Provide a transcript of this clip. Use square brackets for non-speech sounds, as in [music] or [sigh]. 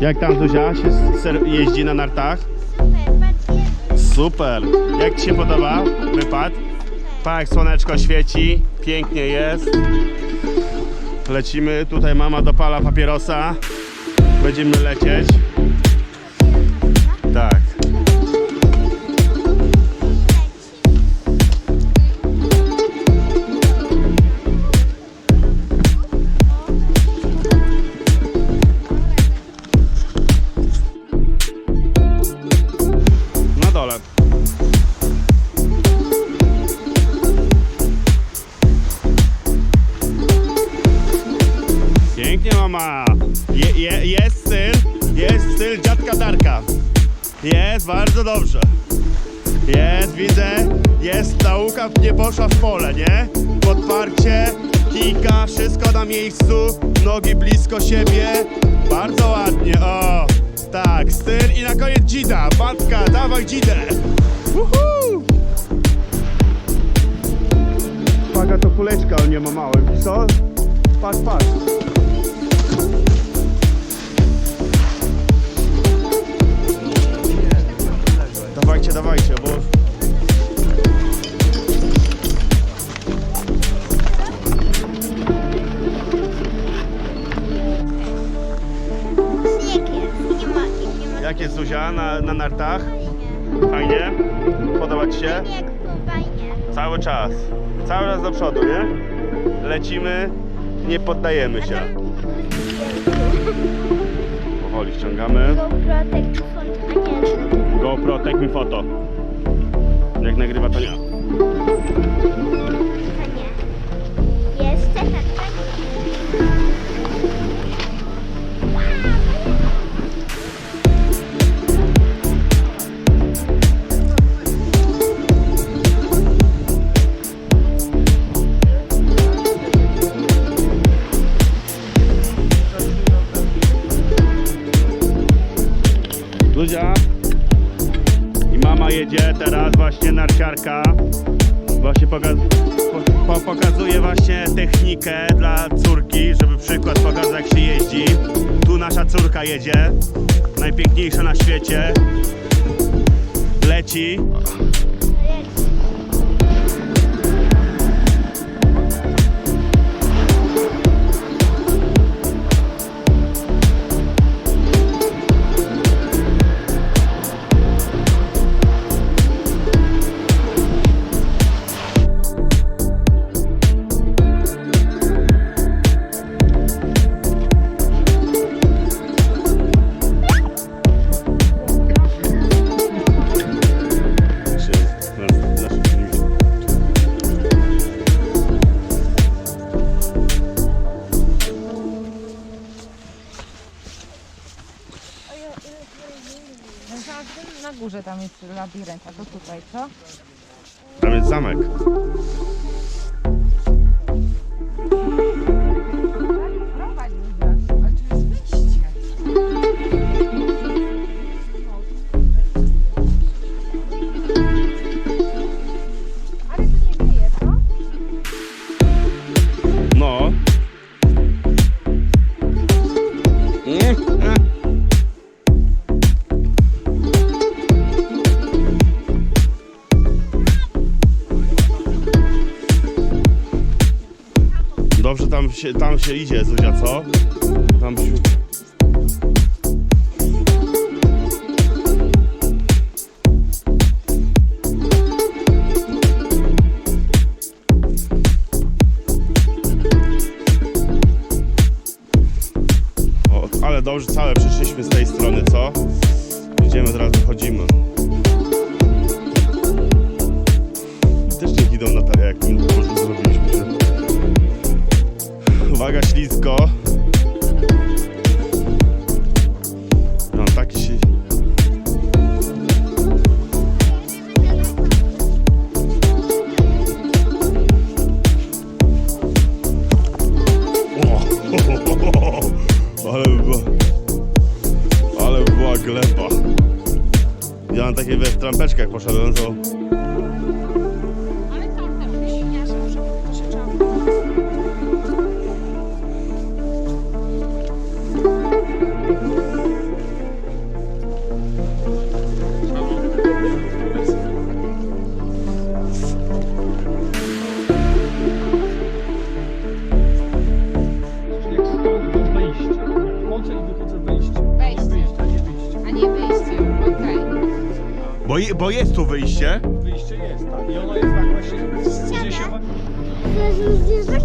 Jak tam Zuzia się ser- jeździ na nartach? Super! Jak Ci się podoba wypad? Tak, słoneczko świeci, pięknie jest. Lecimy, tutaj mama dopala papierosa. Będziemy lecieć. Styl dziadka Darka. Jest bardzo dobrze. Jest, widzę, jest nauka nie poszła w pole, nie? Podparcie, kijka, wszystko na miejscu, nogi blisko siebie. Bardzo ładnie, o. Tak, styl i na koniec dzida. Matka, dawaj dzidę. Uhu. Paga to kuleczka, on nie ma małe. Co? Patrz, patrz. Zuzia na, na nartach? Fajnie? Podoba Ci się? Fajnie. Cały czas. Cały czas do przodu, nie? Lecimy, nie poddajemy się. Powoli ściągamy. GoPro take mi foto. Jak nagrywa to nie. Jedzie teraz właśnie narciarka. Właśnie po po pokazuje właśnie technikę dla córki, żeby przykład pokazać jak się jeździ. Tu nasza córka jedzie, najpiękniejsza na świecie. Leci. Na górze tam jest labirynt, a to tutaj, co? Tam jest zamek. Tam się, tam się idzie, Zuzia, co? Tam się... O, ale dobrze, całe przyszliśmy z tej strony, co? Idziemy, teraz wychodzimy. Też niech idą na tak, jak my Uwaga, ślisko. No, taki się... [laughs] Ale była... Ale była gleba. Ja na takie wiesz, trampeczkach poszedłem, to... Bo, je- bo jest tu wyjście. Wyjście jest, tak. I ono jest tak właśnie, gdzie się... Teraz zwierzak.